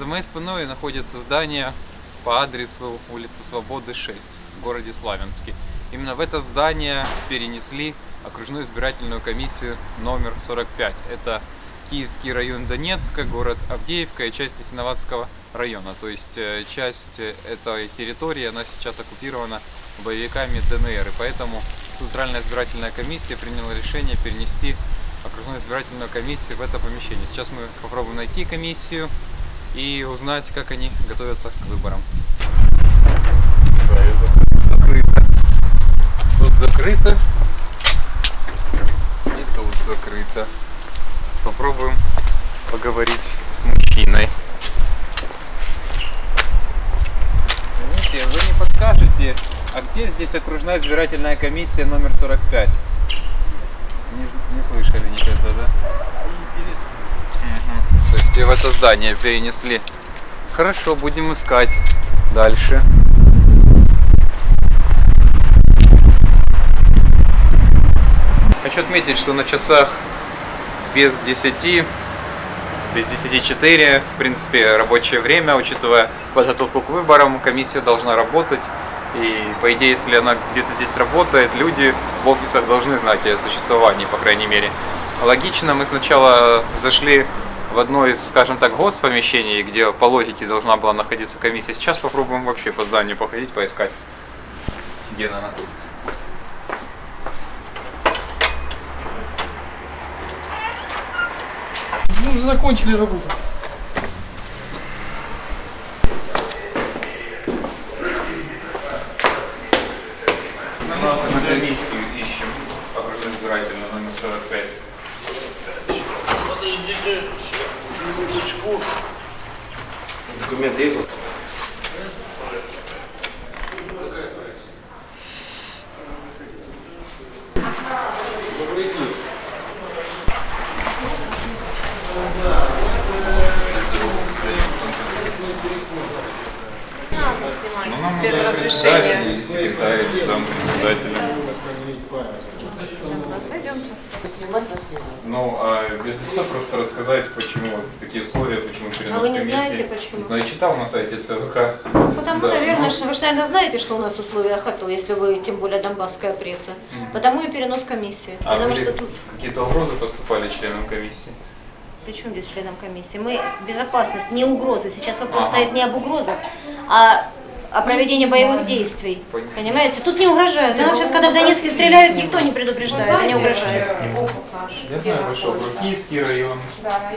За моей спиной находится здание по адресу улицы Свободы 6 в городе Славянске. Именно в это здание перенесли окружную избирательную комиссию номер 45. Это Киевский район Донецка, город Авдеевка и часть Ясиноватского района. То есть э, часть э, этой территории, она сейчас оккупирована боевиками ДНР. И поэтому Центральная избирательная комиссия приняла решение перенести окружную избирательную комиссию в это помещение. Сейчас мы попробуем найти комиссию и узнать, как они готовятся к выборам. Закрыто. Тут закрыто. И тут закрыто. Попробуем поговорить с мужчиной. Извините, вы не подскажете, а где здесь окружная избирательная комиссия номер 45? Не, не слышали никогда, да? Мгм. И в это здание перенесли. Хорошо, будем искать дальше. Хочу отметить, что на часах без 10, без 10 4, в принципе, рабочее время, учитывая подготовку к выборам, комиссия должна работать. И, по идее, если она где-то здесь работает, люди в офисах должны знать о ее существовании, по крайней мере. Логично, мы сначала зашли в одно из, скажем так, госпомещений, где по логике должна была находиться комиссия. Сейчас попробуем вообще по зданию походить, поискать, где она находится. Мы уже закончили работу. На комиссию ищем окружной избирательный номер 45. Подождите, сейчас, минуточку. Документы есть? Ну, нам Без нужно разрешения. председатель, секретарь, зам председателя. Ну, а без лица просто рассказать, почему вот такие условия, почему перенос А вы не комиссии. знаете, почему? Ну, я читал на сайте ЦВХ. Потому, Да, наверное, ну, что вы же, наверное, знаете, что у нас условия ХАТО, если вы, тем более, донбасская пресса. Мгм. Потому и перенос комиссии. А потому были что тут, какие-то угрозы поступали членам комиссии? при чем здесь членам комиссии? Мы безопасность, не угрозы. Сейчас вопрос Ага. стоит не об угрозах, а о проведении боевых действий. Понимаете? Тут не угрожают. У нас сейчас, когда в Донецке стреляют, никто не предупреждает, они угрожают. Я знаю ваш округ, Киевский район.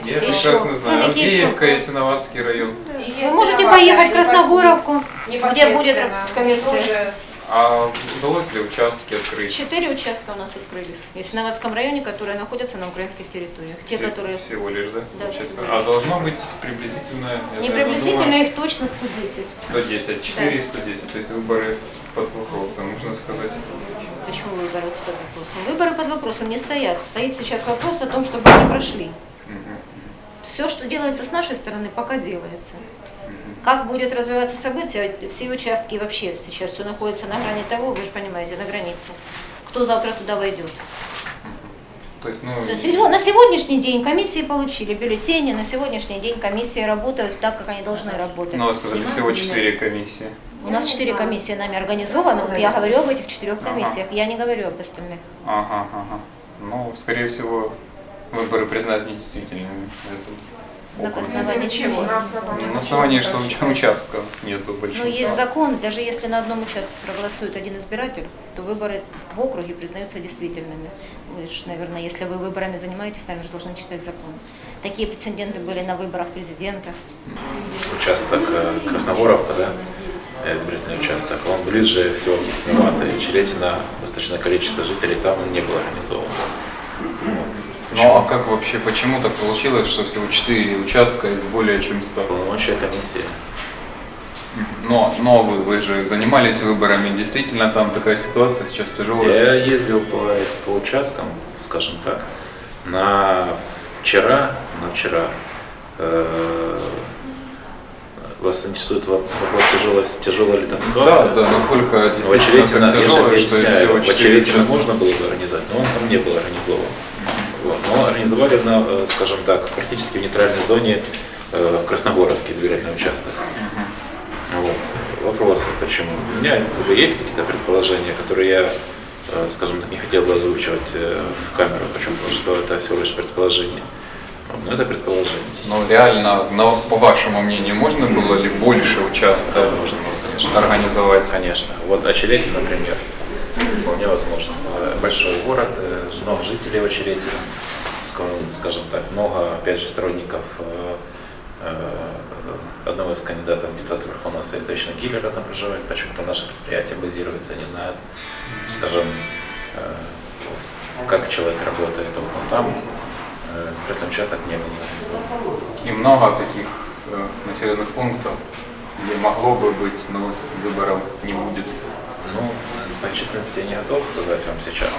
Я прекрасно знаю. Кроме Киевского. Авдеевка, Ясиноватский район. Вы можете поехать в Красногоровку, где будет комиссия. А удалось ли участки открыть? Четыре участка у нас открылись в Ясиноватском районе, которые находятся на украинских территориях. Те, Все- которые... Всего лишь, да? Да, получается? А должно быть приблизительно... Не наверное, приблизительно, думаю, их точно 110. 110, 4 Да. и 110, то есть выборы под вопросом, можно сказать. Почему выборы под вопросом? Выборы под вопросом не стоят. Стоит сейчас вопрос о том, чтобы они прошли. Мгм, Все, что делается с нашей стороны, пока делается. Как будет развиваться события, все участки вообще сейчас все находится на грани того, вы же понимаете, на границе. Кто завтра туда войдет? То есть, ну, На сегодняшний день комиссии получили бюллетени, на сегодняшний день комиссии работают так, как они должны работать. ну, вы сказали, всего 4 комиссии. У нас четыре комиссии нами организованы, вот я говорю об этих четырех Ага. комиссиях, я не говорю об остальных. Ага, ага. Ну, скорее всего, выборы признают недействительными. Это На основании чего? На основании, что уч- участков нету Но большинства. Ну, есть закон, даже если на одном участке проголосует один избиратель, то выборы в округе признаются действительными. Вы же, наверное, если вы выборами занимаетесь, сами же должны читать закон. Такие прецеденты были на выборах президента. участок э, Красногоровка, да, избирательный участок, он ближе всего к Ясиноватой. И Челетина достаточное количество жителей там не было организовано. Ну, а как вообще, почему так получилось, что всего 4 участка из более чем 100? Полномочия комиссии. Но, но вы, вы же занимались выборами, действительно там такая ситуация сейчас тяжелая. Я ездил по, по участкам, скажем так, на вчера, на вчера э, вас интересует воп- вопрос, тяжелая, тяжелая ли там Да, ситуация? да, насколько В действительно Очеретино, так я же тяжело, что всего в 4 Очеретино участка. можно было бы организовать, но он там не был организован. Вот. Но организовали, на, э, скажем так, практически в нейтральной зоне э, в Красногородке избирательный участок. Вот. Вопросы, почему? У меня бы, есть какие-то предположения, которые я, э, скажем так, не хотел бы озвучивать в камеру, почему? Потому что это всего лишь предположение. Но это предположение. Но реально, но по вашему мнению, можно было ли больше участков Можно, конечно. организовать? Конечно. Вот Очеретин, например, вполне возможно. Большой город, много жителей в Очеретине, ска- скажем так, много, опять же, сторонников одного из кандидатов в депутаты Верховного Совета точно Гиллера там проживает, почему-то наше предприятие базируется, не знают, скажем, как человек работает, но там э, избирательный участок не был. И много таких э, населенных пунктов, где могло бы быть, но выборов не будет. Ну, по честности я не готов сказать вам сейчас.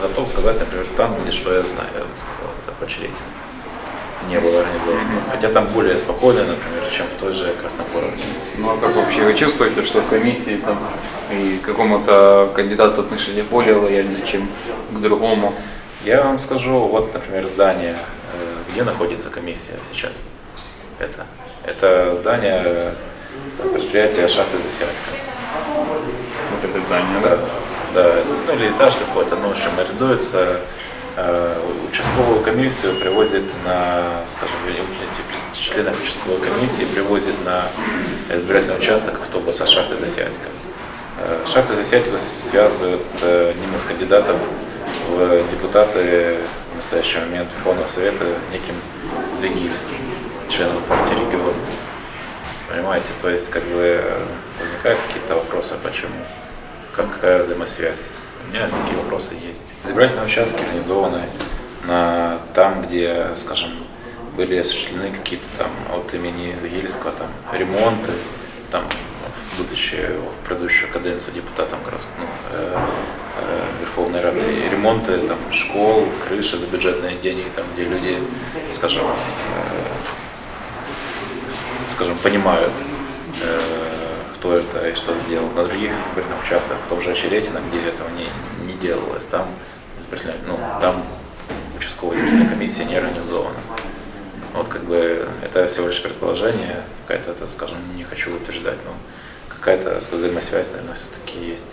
Готов сказать, например, там, где что я знаю, я бы сказал, это по Очеретине. Не было организовано. Хотя там более спокойно, например, чем в той же Красногородке. Ну а как вообще вы чувствуете, что комиссии там и какому-то кандидату отношение более лояльно, чем к другому? Я вам скажу, вот, например, здание, э, где находится комиссия сейчас. Это, это здание э, предприятия шахты Засядка. Вот это здание, Да, да, ну или этаж какой-то, ну, в общем, арендуется. Э, Участковую комиссию привозит на, скажем, членов участковой комиссии привозит на избирательный участок автобуса шахты Засядька. Э, Шахта Засядька связывают с одним из кандидатов в депутаты в настоящий момент Верховного Совета неким Звегильским, членом партии региона. Понимаете, то есть как бы возникают какие-то вопросы, почему, как, какая взаимосвязь. У меня такие вопросы есть. Избирательные участки организованы на, там, где, скажем, были осуществлены какие-то там от имени Загильского там ремонты, там, будучи в предыдущую каденцию депутатом городс- ну, э, э, Верховной Рады, ремонты там, школ, крыши за бюджетные деньги, там, где люди, скажем, э, скажем, понимают, э, кто это и что сделал. На других избирательных участках, в том же Очеретино, где этого не, не делалось, там, ну, там участковая избирательная комиссия не организована. Вот как бы это всего лишь предположение, какая-то, скажем, не хочу утверждать, но какая-то взаимосвязь, наверное, все-таки есть.